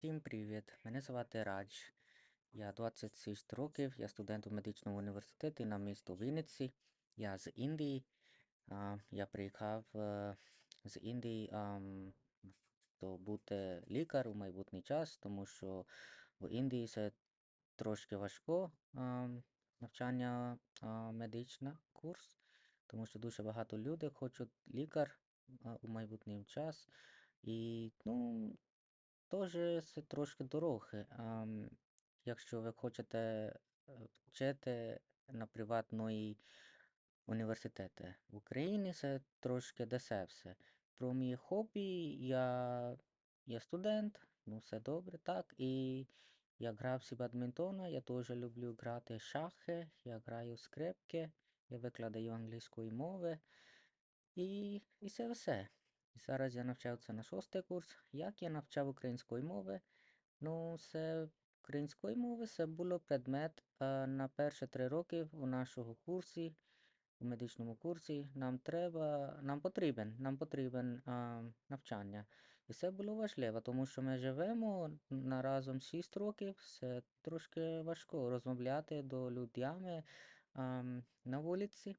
Всім привіт! Мене звати Радж. Я 26 років, я студент у медичному університеті на місто Вінниці. Я з Індії. Я приїхав е, з Індії то бути лікар у майбутній час, тому що в Індії це трошки важко навчання медична курс, тому що дуже багато людей хочуть лікар у майбутній час. І ну, Теж це трошки дороги. Ам, якщо ви хочете е, вчити на приватної університети в Україні, це трошки дешевше. Про мої хобі, я, я студент, ну все добре, так. І я грався бадмінтона, я теж люблю грати шахи, я граю скрипки, я викладаю англійської мови. І, і це все. Зараз я навчався на шостий курс. Як я навчав української мови? Ну, це української мови це було предмет а, на перші три роки у нашому курсі, у медичному курсі. Нам треба, нам потрібен, нам потрібен а, навчання. І це було важливо, тому що ми живемо на разом 6 років. Це трошки важко розмовляти до людями а, на вулиці.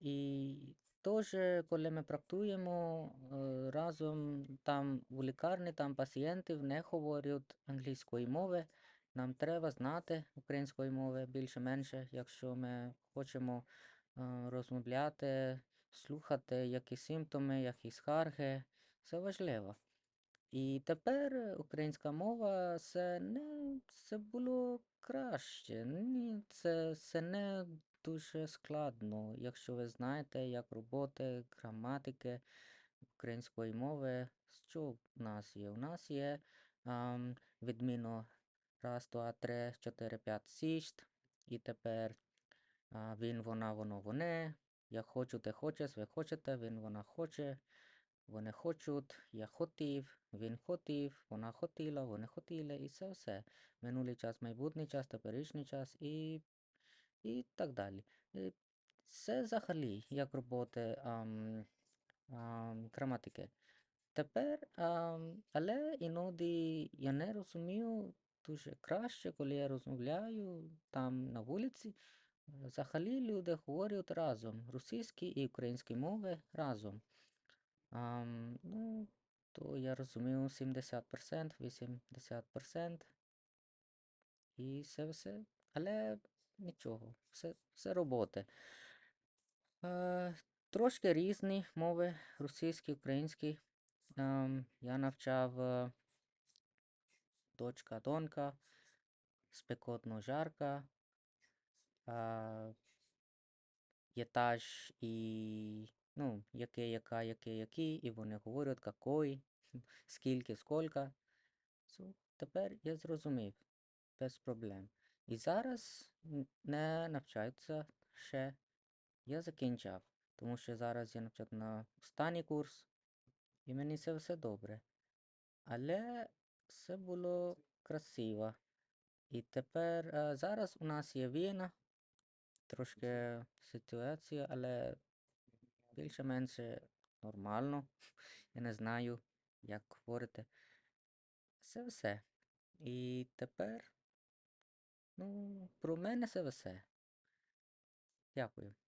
І теж, коли ми практуємо е, разом там у лікарні, там пацієнти не говорять англійської мови. Нам треба знати української мови більше-менше, якщо ми хочемо е, розмовляти, слухати які симптоми, які скарги. Це важливо. І тепер українська мова це не це було краще. Ні, це, це не дуже складно, якщо ви знаєте, як роботи, граматики української мови. Що в нас є? У нас є ам, відміно раз, два, три, чотири, п'ять, шість. І тепер а, він, вона, воно, вони. Я хочу, ти хочеш, ви хочете, він, вона хоче. Вони хочуть, я хотів, він хотів, вона хотіла, вони хотіли, і це все. Минулий час, майбутній час, теперішній час і і так далі. Це взагалі як роботи ам, ам, граматики. Тепер, ам, але іноді я не розумію дуже краще, коли я розмовляю там на вулиці. Взагалі люди говорять разом російські і українські мови разом. Ам, ну, то я розумію 70%, 80%. І це все. Але нічого, все, все роботи. Е, трошки різні мови, російський, український. Ем, я навчав е, дочка, донька, спекотно жарка, е, етаж і ну, яке, яка, яке, який, і вони говорять, какой, скільки, скільки. Тепер я зрозумів, без проблем. І зараз не навчаються ще. Я закінчав, тому що зараз я навчаю на останній курс, і мені це все добре. Але все було красиво. І тепер е, зараз у нас є війна, трошки ситуація, але більше-менше нормально. Я не знаю, як говорити. Це все. І тепер, ну, про мене це все. Дякую.